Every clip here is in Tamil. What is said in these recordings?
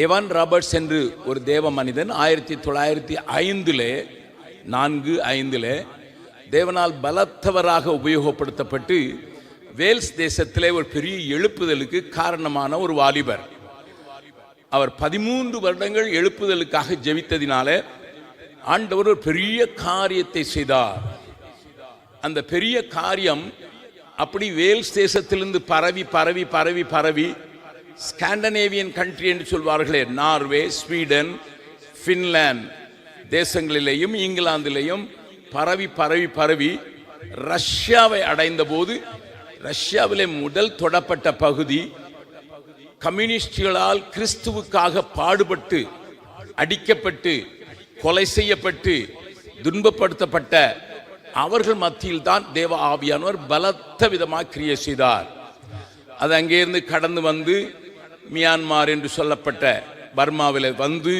ஏவான் ராபர்ட்ஸ் என்று ஒரு தேவ மனிதன் ஆயிரத்தி தொள்ளாயிரத்தி ஐந்தில் நான்கு ஐந்திலே தேவனால் பலத்தவராக உபயோகப்படுத்தப்பட்டு வேல்ஸ் தேசத்திலே ஒரு பெரிய எழுப்புதலுக்கு காரணமான ஒரு வாலிபர். அவர் பதிமூன்று வருடங்கள் எழுப்புதலுக்காக ஜெபித்ததினால ஆண்டவர் ஒரு பெரிய காரியத்தை செய்தார். அந்த பெரிய காரியம் அப்படி வேல்ஸ் தேசத்திலிருந்து பரவி பரவி பரவி பரவி ஸ்காண்டனேவியன் கண்ட்ரி என்று சொல்வார்களே நார்வே ஸ்வீடன் ஃபின்லாந்து தேசங்களிலேயும் இங்கிலாந்திலேயும் பரவி பரவி பரவி ரஷ்யாவை அடைந்த போது ரஷ்யாவிலே முதல் தொடப்பட்ட பகுதி கம்யூனிஸ்டுகளால் கிறிஸ்துவுக்காக பாடுபட்டு அடிக்கப்பட்டு கொலை செய்யப்பட்டு துன்பப்படுத்தப்பட்ட அவர்கள் மத்தியில் தான் தேவ ஆவியானவர் பலத்த விதமாக கிரியை செய்தார். அது அங்கேருந்து கடந்து வந்து மியான்மார் என்று சொல்லப்பட்ட பர்மாவில் வந்து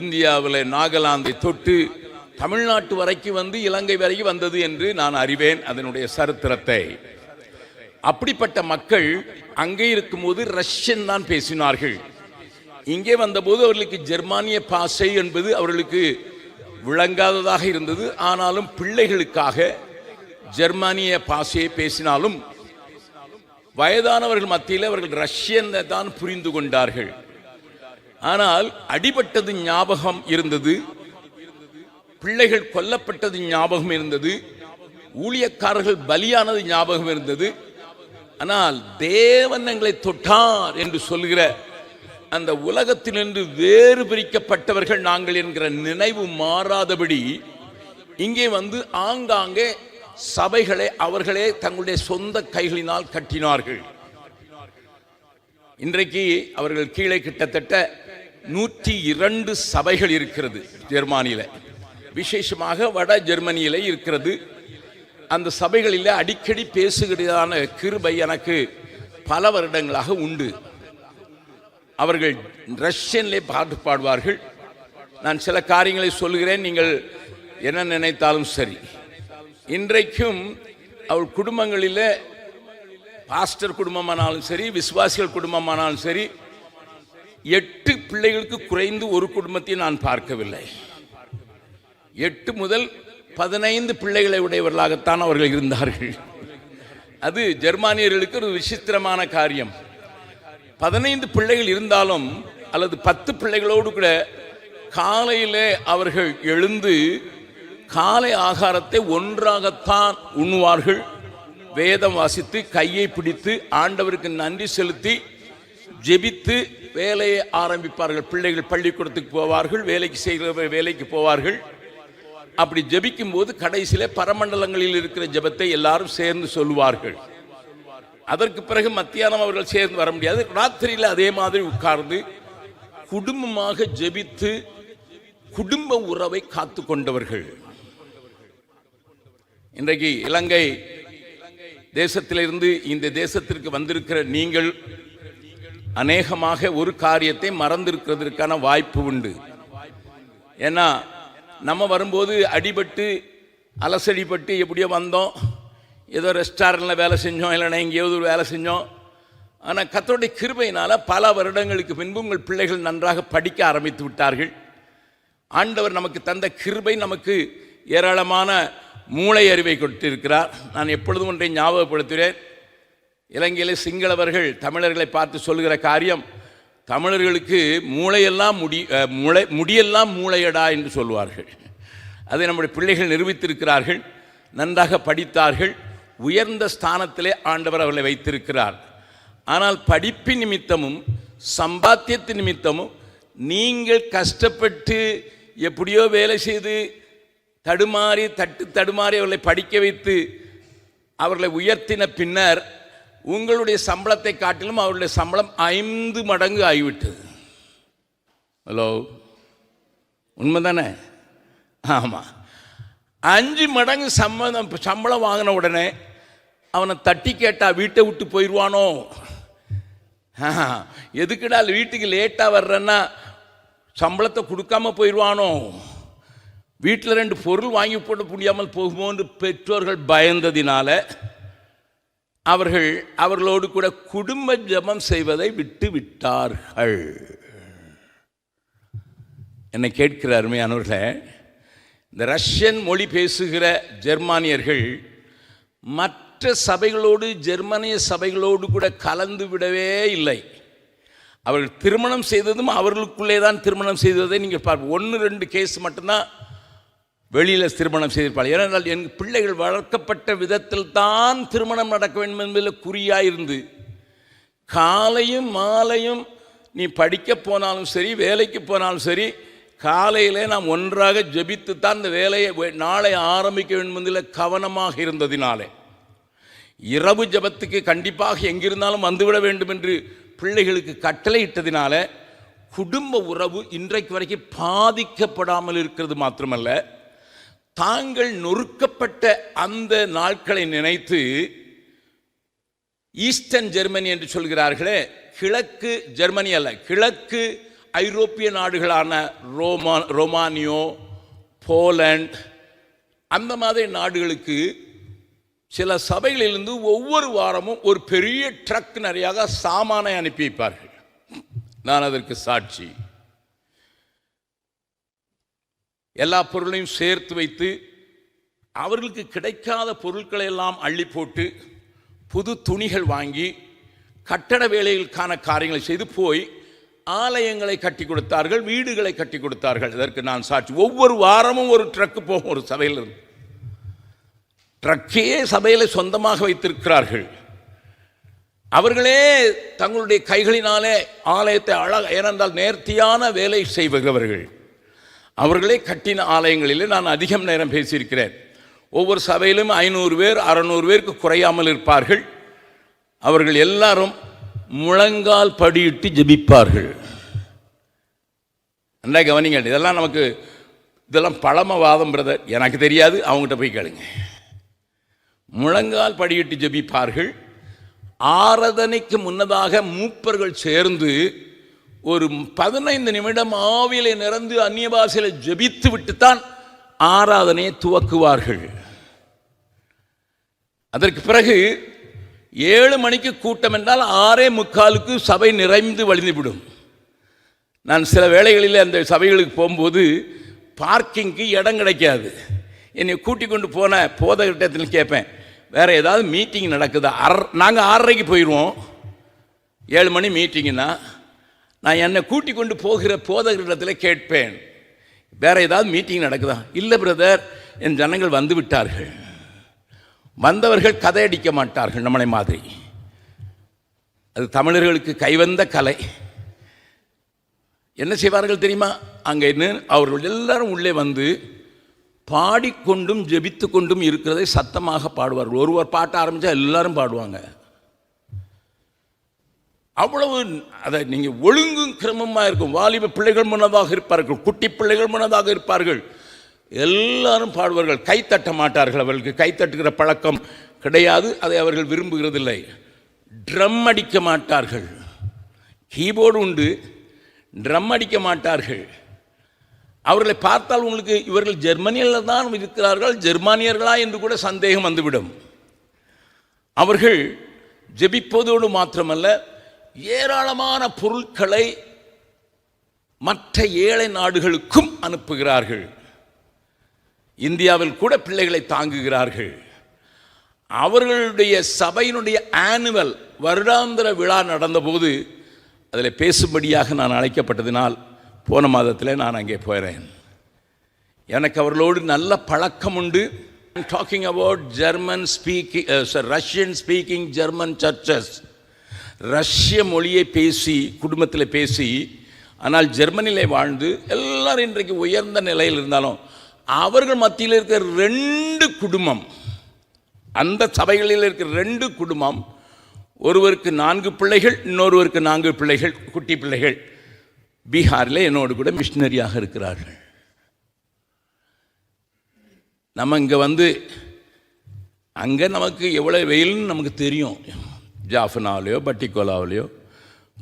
இந்தியாவில் நாகாலாந்தை தொட்டு தமிழ்நாட்டு வரைக்கும் வந்து இலங்கை வரைக்கும் வந்தது என்று நான் அறிவேன் அதனுடைய சரித்திரத்தை. அப்படிப்பட்ட மக்கள் அங்கே இருக்கும்போது ரஷ்யன் தான் பேசினார்கள். இங்கே வந்தபோது அவர்களுக்கு ஜெர்மானிய பாஷை என்பது அவர்களுக்கு விளங்காததாக இருந்தது. ஆனாலும் பிள்ளைகளுக்காக ஜெர்மானிய பாஷையை பேசினாலும் வயதானவர்கள் மத்தியில் அவர்கள் ரஷ்யனை தான் புரிந்து கொண்டார்கள். ஆனால் அடிபட்டது ஞாபகம் இருந்தது. பிள்ளைகள் கொல்லப்பட்டது ஞாபகம் இருந்தது. ஊழியக்காரர்கள் பலியானது ஞாபகம் இருந்தது. ஆனால் தேவன் எங்களை தொட்டார் என்று சொல்கிற அந்த உலகத்திலிருந்து வேறு பிரிக்கப்பட்டவர்கள் நாங்கள் என்கிற நினைவு மாறாதபடி இங்கே வந்து ஆங்காங்கே சபைகளை அவர்களே தங்களுடைய சொந்த கைகளினால் கட்டினார்கள். இன்றைக்கு அவர்கள் கீழே கிட்டத்தட்ட நூற்றி இரண்டு சபைகள் இருக்கிறது ஜெர்மானியில். விசேஷமாக வட ஜெர்மனியில் இருக்கிறது. அந்த சபைகளில் அடிக்கடி பேசுகிறதான கிருபை எனக்கு பல வருடங்களாக உண்டு. அவர்கள் ரஷ்யன்லே பாட்டு பாடுவார்கள். நான் சில காரியங்களை சொல்கிறேன் நீங்கள் என்ன நினைத்தாலும் சரி. இன்றைக்கும் அவள் குடும்பங்களில் பாஸ்டர் குடும்பமானாலும் சரி விசுவாசிகள் குடும்பமானாலும் சரி எட்டு பிள்ளைகளுக்கு குறைந்து ஒரு குடும்பத்தை நான் பார்க்கவில்லை. எட்டு முதல் பதினைந்து பிள்ளைகளை உடையவர்களாகத்தான் அவர்கள் இருந்தார்கள். அது ஜெர்மானியர்களுக்கு ஒரு விசித்திரமான காரியம். பதினைந்து பிள்ளைகள் இருந்தாலும் அல்லது பத்து பிள்ளைகளோடு கூட காலையில் அவர்கள் எழுந்து காலை ஆகாரத்தை ஒன்றாகத்தான் உண்ணுவார்கள். வேதம் வாசித்து கையை பிடித்து ஆண்டவருக்கு நன்றி செலுத்தி ஜெபித்து வேலையை ஆரம்பிப்பார்கள். பிள்ளைகள் பள்ளிக்கூடத்துக்கு போவார்கள் வேலைக்கு செய்கிற வேலைக்கு போவார்கள். அப்படி ஜபிக்கும் போது கடைசியில பரமண்டலங்களில் இருக்கிற ஜெபத்தை எல்லாரும் சேர்ந்து சொல்லுவார்கள். அதற்கு பிறகு மத்தியானம் அவர்கள் சேர்ந்து வர முடியாது. ராத்திரியில் அதே மாதிரி உட்கார்ந்து குடும்பமாக ஜெபித்து குடும்ப உறவை காத்து கொண்டவர்கள் இன்றைக்கு இலங்கை தேசத்திலிருந்து இந்த தேசத்திற்கு வந்திருக்கிற நீங்கள் அநேகமாக ஒரு காரியத்தை மறந்திருக்கிறதுக்கான வாய்ப்பு உண்டு. ஏன்னா நம்ம வரும்போது அடிபட்டு அலசடிப்பட்டு எப்படியோ வந்தோம். ஏதோ ரெஸ்டாரண்ட்டில் வேலை செஞ்சோம் இல்லைன்னா எங்கேயாவது ஒரு வேலை செஞ்சோம். ஆனால் கத்தோடைய கிருபையினால் பல வருடங்களுக்கு பின்பு உங்கள் பிள்ளைகள் நன்றாக படிக்க ஆரம்பித்து விட்டார்கள். ஆண்டவர் நமக்கு தந்த கிருபை நமக்கு ஏராளமான மூளை அறிவை கொடுத்திருக்கிறார். நான் எப்பொழுதும் ஒன்றை ஞாபகப்படுத்துகிறேன். இலங்கையில் சிங்களவர்கள் தமிழர்களை பார்த்து சொல்கிற காரியம் தமிழர்களுக்கு மூளையெல்லாம் முடி முளை முடியெல்லாம் மூளையடா என்று சொல்வார்கள். அதை நம்முடைய பிள்ளைகள் நிரூபித்திருக்கிறார்கள் நன்றாக படித்தார்கள் உயர்ந்த ஸ்தானத்திலே ஆண்டவர் அவர்களை வைத்திருக்கிறார். ஆனால் படிப்பு நிமித்தமும் சம்பாத்தியத்து நிமித்தமும் நீங்கள் கஷ்டப்பட்டு எப்படியோ வேலை செய்து தடுமாறி தட்டு தடுமாறி அவர்களை படிக்க வைத்து அவர்களை உயர்த்தின பின்னர் உங்களுடைய சம்பளத்தை காட்டிலும் அவருடைய சம்பளம் ஐந்து மடங்கு ஆகிவிட்டது. ஹலோ உண்மைதானே? ஆமாம் அஞ்சு மடங்கு சம்மதம் சம்பளம் வாங்கின உடனே அவனை தட்டி கேட்டா வீட்டை விட்டு போயிடுவானோ? ஆஹா, எதுக்குடா வீட்டுக்கு லேட்டாக வர்றேன்னா சம்பளத்தை கொடுக்காம போயிடுவானோ? வீட்டில் ரெண்டு பொருள் வாங்கி போட முடியாமல் போகுமோன்னு பெற்றோர்கள் பயந்ததினால அவர்கள் அவர்களோடு கூட குடும்ப ஜெபம் செய்வதை விட்டு விட்டார்கள். என்னை கேட்கிற அருமையானவர்களே இந்த ரஷ்யன் மொழி பேசுகிற ஜெர்மானியர்கள் மற்ற சபைகளோடு ஜெர்மனிய சபைகளோடு கூட கலந்து விடவே இல்லை. அவர்கள் திருமணம் செய்ததும் அவர்களுக்குள்ளே தான் திருமணம் செய்ததை நீங்கள் பார்ப்போம் ஒன்று ரெண்டு கேஸ் மட்டும்தான் வெளியில் திருமணம் செய்திருப்பாள். ஏனென்றால் என் பிள்ளைகள் வளர்க்கப்பட்ட விதத்தில் தான் திருமணம் நடக்க வேண்டும் என்பதில் குறியாக இருந்து காலையும் மாலையும் நீ படிக்க போனாலும் சரி வேலைக்கு போனாலும் சரி காலையிலே நாம் ஒன்றாக ஜெபித்து தான் இந்த வேலையை நாளை ஆரம்பிக்க வேண்டும் என்பதில் கவனமாக இருந்ததினாலே. இரவு ஜெபத்துக்கு கண்டிப்பாக எங்கிருந்தாலும் வந்துவிட வேண்டும் என்று பிள்ளைகளுக்கு கட்டளையிட்டதினால குடும்ப உறவு இன்றைக்கு வரைக்கும் பாதிக்கப்படாமல் இருக்கிறது மாத்திரமல்ல. தாங்கள் நொறுக்கப்பட்ட அந்த நாட்களை நினைத்து ஈஸ்டர்ன் ஜெர்மனி என்று சொல்கிறார்களே கிழக்கு ஜெர்மனி அல்ல கிழக்கு ஐரோப்பிய நாடுகளான ரோமா ரோமானியோ போலண்ட் அந்த மாதிரி நாடுகளுக்கு சில சபைகளிலிருந்து ஒவ்வொரு வாரமும் ஒரு பெரிய ட்ரக் நிறையாக சாமானை அனுப்பி வைப்பார்கள். நான் அதற்கு சாட்சி. எல்லா பொருளையும் சேர்த்து வைத்து அவர்களுக்கு கிடைக்காத பொருட்களை எல்லாம் அள்ளி போட்டு புது துணிகள் வாங்கி கட்டட வேலைகளுக்கான காரியங்களை செய்து போய் ஆலயங்களை கட்டி கொடுத்தார்கள் வீடுகளை கட்டி கொடுத்தார்கள். இதற்கு நான் சாட்சி. ஒவ்வொரு வாரமும் ஒரு ட்ரக்கு போகும் ஒரு சபையிலிருந்து ட்ரக்கையே சபையில் சொந்தமாக வைத்திருக்கிறார்கள். அவர்களே தங்களுடைய கைகளினாலே ஆலயத்தை அழக ஏனென்றால் நேர்த்தியான வேலை செய்பவர்கள். அவர்களே கட்டின ஆலயங்களிலே நான் அதிகம் நேரம் பேசியிருக்கிறேன். ஒவ்வொரு சபையிலும் ஐநூறு பேர் அறநூறு பேருக்கு குறையாமல் இருப்பார்கள். அவர்கள் எல்லாரும் முழங்கால் படியிட்டு ஜெபிப்பார்கள். நல்லா கவனிங்க இதெல்லாம் நமக்கு இதெல்லாம் பழமவாதம் பிரதர். எனக்கு தெரியாது அவங்ககிட்ட போய் கேளுங்க. முழங்கால் படியிட்டு ஜெபிப்பார்கள். ஆராதனைக்கு முன்னதாக மூப்பர்கள் சேர்ந்து ஒரு பதினைந்து நிமிடம் ஆவிலை நிறந்து அந்நிய பாஷையில் ஜபித்து விட்டுத்தான் ஆராதனையை துவக்குவார்கள். அதற்கு பிறகு ஏழு மணிக்கு கூட்டம் என்றால் ஆறே முக்காலுக்கு சபை நிறைந்து வழிந்துவிடும். நான் சில வேளைகளில் அந்த சபைகளுக்கு போகும்போது பார்க்கிங்க்கு இடம் கிடைக்காது. என்னை கூட்டி கொண்டு போன போதகட்டத்தில் கேட்பேன் வேறு ஏதாவது மீட்டிங் நடக்குதா? அர் நாங்கள் ஆறரைக்கு போயிடுவோம் ஏழு மணி மீட்டிங்னா நான் என்னை கூட்டி கொண்டு போகிற போதகரிடத்தில் கேட்பேன். வேற ஏதாவது மீட்டிங் நடக்குதா? இல்லை பிரதர் என் ஜனங்கள் வந்து விட்டார்கள் வந்தவர்கள் கதையடிக்க மாட்டார்கள் நம்மளை மாதிரி. அது தமிழர்களுக்கு கைவந்த கலை. என்ன செய்வார்கள் தெரியுமா? அங்கே என்ன? அவர்கள் எல்லாரும் உள்ளே வந்து பாடிக்கொண்டும் ஜெபித்து கொண்டும் இருக்கிறதை சத்தமாக பாடுவார்கள். ஒருவர் பாட்ட ஆரம்பித்தா எல்லாரும் பாடுவாங்க. அவ்வளவு அதை நீங்கள் ஒழுங்கும் கிரமமாக இருக்கும். வாலிப பிள்ளைகள் முன்னதாக இருப்பார்கள் குட்டி பிள்ளைகள் முன்னதாக இருப்பார்கள். எல்லாரும் பாடுவார்கள். கைத்தட்ட மாட்டார்கள் அவர்களுக்கு. கைத்தட்டுகிற பழக்கம் கிடையாது. அதை அவர்கள் விரும்புகிறதில்லை. ட்ரம் அடிக்க மாட்டார்கள். கீபோர்டு உண்டு. ட்ரம் அடிக்க மாட்டார்கள். அவர்களை பார்த்தால் உங்களுக்கு இவர்கள் ஜெர்மனியில் தான் இருக்கிறார்கள் ஜெர்மானியர்களா என்று கூட சந்தேகம் வந்துவிடும். அவர்கள் ஜெபிப்பதோடு மாத்திரமல்ல ஏராளமான பொருட்களை மற்ற ஏழை நாடுகளுக்கும் அனுப்புகிறார்கள். இந்தியாவில் கூட பிள்ளைகளை தாங்குகிறார்கள். அவர்களுடைய சபையினுடைய ஆனுவல் வருடாந்திர விழா நடந்தபோது அதில் பேசும்படியாக நான் அழைக்கப்பட்டதினால் போன மாதத்தில் நான் அங்கே போகிறேன். எனக்கு அவர்களோடு நல்ல பழக்கம் உண்டு. Talking about German speaking Russian speaking German churches ரஷ்ய மொழியை பேசி குடும்பத்தில் பேசி ஆனால் ஜெர்மனியிலே வாழ்ந்து எல்லாரும் இன்றைக்கு உயர்ந்த நிலையில் இருந்தாலும் அவர்கள் மத்தியில் இருக்கிற ரெண்டு குடும்பம் அந்த சபைகளில் இருக்கிற ரெண்டு குடும்பம் ஒருவருக்கு நான்கு பிள்ளைகள் இன்னொருவருக்கு நான்கு பிள்ளைகள் குட்டி பிள்ளைகள். பீகாரில் என்னோடு கூட மிஷினரியாக இருக்கிறார்கள். நம்ம இங்கே வந்து அங்கே நமக்கு எவ்வளோ வெயில்னு நமக்கு தெரியும். ஜாஃபனாவிலையோ பட்டிக்கோலாவிலையோ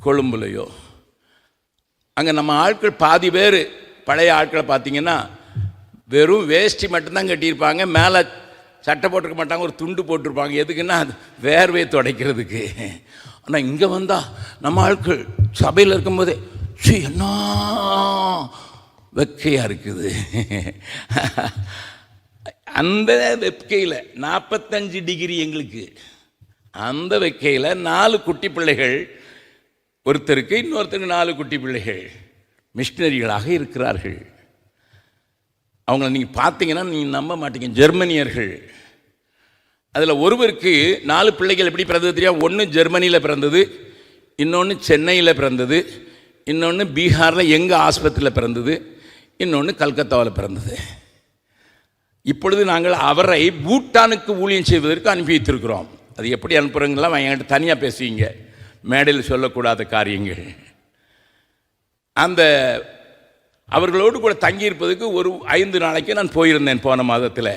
கொழும்புலையோ. அங்கே நம்ம ஆட்கள் பாதி பேர் பழைய ஆட்களை பார்த்தீங்கன்னா வெறும் வேஷ்டி மட்டும்தான் கட்டியிருப்பாங்க. மேலே சட்டை போட்டிருக்க மாட்டாங்க ஒரு துண்டு போட்டிருப்பாங்க. எதுக்குன்னா அது வேர்வையை துடைக்கிறதுக்கு. ஆனால் இங்கே வந்தால் நம்ம ஆட்கள் சபையில் இருக்கும்போதே சி என்ன வெக்கையாக இருக்குது. அந்த வெக்கையில் நாற்பத்தஞ்சு டிகிரி எங்களுக்கு. அந்த வைக்கையில் நாலு குட்டி பிள்ளைகள். ஒருத்தருக்கு இன்னொருத்தருக்கு நாலு குட்டி பிள்ளைகள். மிஷினரிகளாக இருக்கிறார்கள். அவங்கள நீங்கள் பார்த்தீங்கன்னா நீங்கள் நம்ப மாட்டீங்க. ஜெர்மனியர்கள். அதில் ஒருவருக்கு நாலு பிள்ளைகள் எப்படி பிறந்தது தெரியாது ஒன்று ஜெர்மனியில் பிறந்தது இன்னொன்று சென்னையில் பிறந்தது இன்னொன்று பீகாரில் எங்கள் ஆஸ்பத்திரியில் பிறந்தது இன்னொன்று கல்கத்தாவில் பிறந்தது. இப்பொழுது நாங்கள் அவரை பூட்டானுக்கு ஊழியம் செய்வதற்கு அனுப்பி வைத்திருக்கிறோம் அது எப்படி அனுப்புகிறோங்களாம் என்கிட்ட தனியாக பேசுவீங்க. மேடையில் சொல்லக்கூடாத காரியங்கள். அந்த அவர்களோடு கூட தங்கியிருப்பதுக்கு ஒரு ஐந்து நாளைக்கு நான் போயிருந்தேன் போன மாதத்தில்.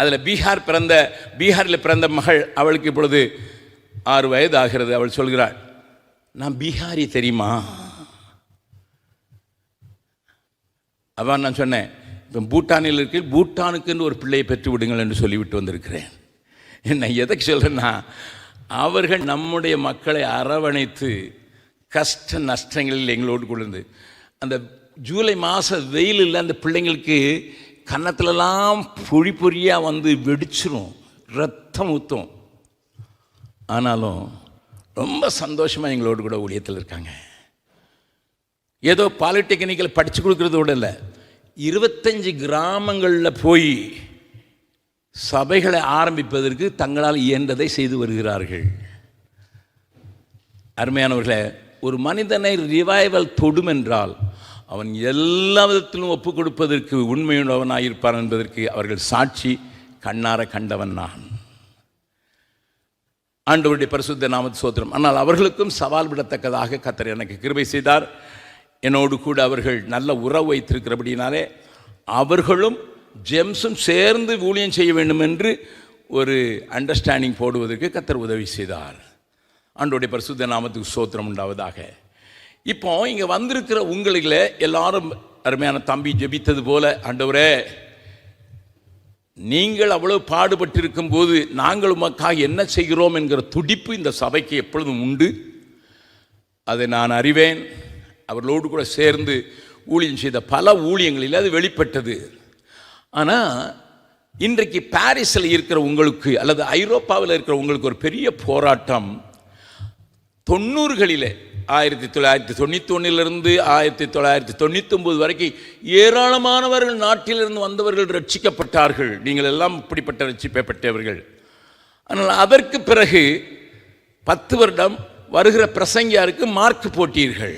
அதில் பீகார் பிறந்த பீகாரில் பிறந்த மகள் அவளுக்கு இப்பொழுது ஆறு வயது ஆகிறது அவள் சொல்கிறாள் நான் பீகாரி தெரியுமா? அவன் நான் சொன்னேன் இப்போ பூட்டானில் இருக்கு பூட்டானுக்குன்னு ஒரு பிள்ளையை பெற்று விடுங்கள் என்று சொல்லிவிட்டு வந்திருக்கிறேன். என்ன எதுக்கு சொல்கிறேன்னா அவர்கள் நம்முடைய மக்களை அரவணைத்து கஷ்ட நஷ்டங்களில் எங்களோடு கொண்டு அந்த ஜூலை மாத வெயிலில் அந்த பிள்ளைங்களுக்கு கன்னத்துலலாம் பொழி பொறியாக வந்து வெடிச்சிரும் ரத்தம் ஊற்றும் ஆனாலும் ரொம்ப சந்தோஷமாக எங்களோடு கூட ஊழியத்தில் இருக்காங்க. ஏதோ பாலிடெக்னிக்கில் படித்து கொடுக்கறதோட இல்லை இருபத்தஞ்சி கிராமங்களில் போய் சபைகளை ஆரம்பிப்பதற்கு தங்களால் இயன்றதை செய்து வருகிறார்கள். அருமையானவர்களே ஒரு மனிதனை ரிவைவல் தொடும் என்றால் அவன் எல்லா விதத்திலும் ஒப்பு கொடுப்பதற்கு உண்மையுள்ளவனாயிருப்பான் என்பதற்கு அவர்கள் சாட்சி கண்ணார கண்டவன் நான். ஆண்டவருடைய பரிசுத்த நாமத்து சோத்திரம். ஆனால் அவர்களுக்கும் சவால் விடத்தக்கதாக கத்தர் எனக்கு கிருபை செய்தார். என்னோடு கூட அவர்கள் நல்ல உறவு வைத்திருக்கிறபடினாலே அவர்களும் ஜெம்ஸும் சேர்ந்து ஊழியம் செய்ய வேண்டும் என்று ஒரு அண்டர்ஸ்டாண்டிங் போடுவதற்கு கத்தர் உதவி செய்தார். ஆண்டோடைய பரிசுத்த நாமத்துக்கு சோத்திரம் உண்டாவதாக. இப்போ இங்கே வந்திருக்கிற உங்களில் எல்லாரும் அருமையான தம்பி ஜெபித்தது போல ஆண்டவரே நீங்கள் அவ்வளவு பாடுபட்டிருக்கும் போது நாங்கள் உமக்காக என்ன செய்கிறோம் என்கிற துடிப்பு இந்த சபைக்கு எப்பொழுதும் உண்டு. அதை நான் அறிவேன். அவர்களோடு கூட சேர்ந்து ஊழியம் செய்த பல ஊழியங்களில் அது வெளிப்பட்டது. ஆனால் இன்றைக்கு பாரிஸில் இருக்கிற உங்களுக்கு அல்லது ஐரோப்பாவில் இருக்கிற உங்களுக்கு ஒரு பெரிய போராட்டம். தொண்ணூறுகளிலே ஆயிரத்தி தொள்ளாயிரத்தி தொண்ணூற்றி ஆயிரத்தி தொள்ளாயிரத்தி தொண்ணூத்தொம்பது வரைக்கும் ஏராளமானவர்கள் நாட்டிலிருந்து வந்தவர்கள் ரட்சிக்கப்பட்டார்கள். நீங்கள் எல்லாம் இப்படிப்பட்ட ரட்சிப்பை ஆனால் அதற்கு பிறகு பத்து வருடம் வருகிற பிரசங்கியாருக்கு மார்க் போட்டீர்கள்.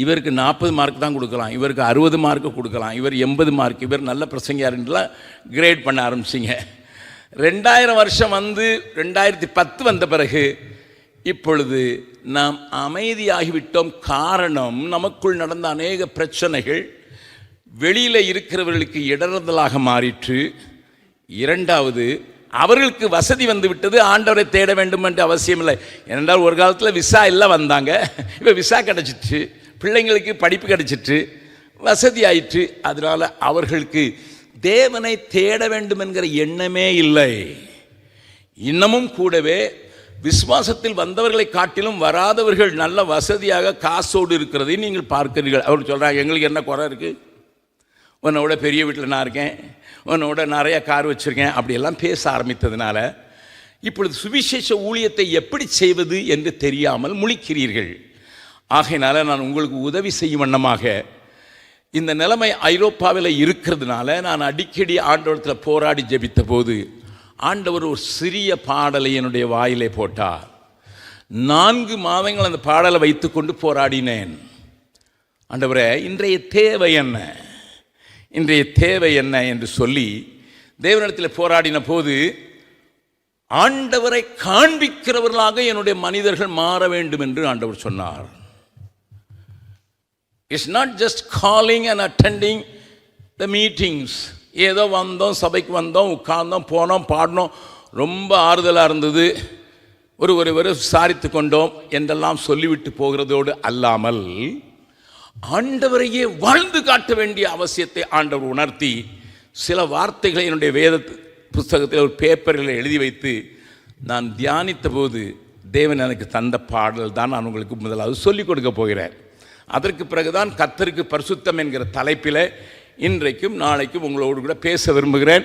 இவருக்கு நாற்பது மார்க் தான் கொடுக்கலாம். இவருக்கு அறுபது மார்க்கு கொடுக்கலாம். இவர் எண்பது மார்க் இவர் நல்ல பிரசங்கியாருன்றலாம் கிரேட் பண்ண ஆரம்பிச்சிங்க. ரெண்டாயிரம் வருஷம் வந்து ரெண்டாயிரத்தி பத்து வந்த பிறகு இப்பொழுது நாம் அமைதியாகிவிட்டோம். காரணம் நமக்குள் நடந்த அநேக பிரச்சனைகள் வெளியில் இருக்கிறவர்களுக்கு இடறுதலாக மாறிற்று. இரண்டாவது அவர்களுக்கு வசதி வந்து விட்டது. ஆண்டவரை தேட வேண்டும் என்று அவசியம் இல்லை ஏனென்றால் ஒரு காலத்தில் விசா இல்லை வந்தாங்க. இப்போ விசா கிடச்சிட்டு பிள்ளைங்களுக்கு படிப்பு கிடைச்சிட்டு வசதி ஆயிற்று அதனால் அவர்களுக்கு தேவனை தேட வேண்டும் என்கிற எண்ணமே இல்லை. இன்னமும் கூடவே விசுவாசத்தில் வந்தவர்களை காட்டிலும் வராதவர்கள் நல்ல வசதியாக காசோடு இருக்கிறதை நீங்கள் பார்க்கிறீர்கள். அவர் சொல்கிறாங்க எங்களுக்கு என்ன குறை இருக்குது உன்னோட பெரிய வீட்டில் நான் இருக்கேன். உன்னோட நிறைய கார் வச்சுருக்கேன். அப்படியெல்லாம் பேச ஆரம்பித்ததுனால இப்பொழுது சுவிசேஷ ஊழியத்தை எப்படி செய்வது என்று தெரியாமல் முழிக்கிறீர்கள். ஆகையினால நான் உங்களுக்கு உதவி செய்யும் வண்ணமாக இந்த நிலைமை ஐரோப்பாவில் இருக்கிறதுனால நான் அடிக்கடி ஆண்டவரத்தில் போராடி ஜெபித்த போது ஆண்டவர் ஒரு சிறிய பாடலை என்னுடைய வாயிலே போட்டார். நான்கு மாதங்கள் அந்த பாடலை வைத்துக்கொண்டு போராடினேன். ஆண்டவரே இன்றைய தேவை என்ன? இன்றைய தேவை என்ன என்று சொல்லி தேவனிடத்தில் போராடின போது ஆண்டவரை காண்பிக்கிறவர்களாக என்னுடைய மனிதர்கள் மாற வேண்டும் என்று ஆண்டவர் சொன்னார். It's not just calling and attending the meetings ஏதோ வந்தோம் சபைக்கு வந்தோம் உட்கார்ந்தோம் போனோம் பாடினோம். ரொம்ப ஆறுதலாக இருந்தது. ஒரு ஒருவர் விசாரித்து கொண்டோம் என்றெல்லாம் சொல்லிவிட்டு போகிறதோடு அல்லாமல் ஆண்டவரையே வாழ்ந்து காட்ட வேண்டிய அவசியத்தை ஆண்டவர் உணர்த்தி சில வார்த்தைகளை என்னுடைய வேத புஸ்தகத்தில் ஒரு பேப்பரில் எழுதி வைத்து நான் தியானித்த போது தேவன் எனக்கு தந்த பாடல் தான் நான் உங்களுக்கு முதலாவது சொல்லிக் கொடுக்க போகிறேன். அதற்கு பிறகுதான் கத்தருக்கு பரிசுத்தம் என்கிற தலைப்பில் இன்றைக்கும் நாளைக்கும் உங்களோடு கூட பேச விரும்புகிறேன்.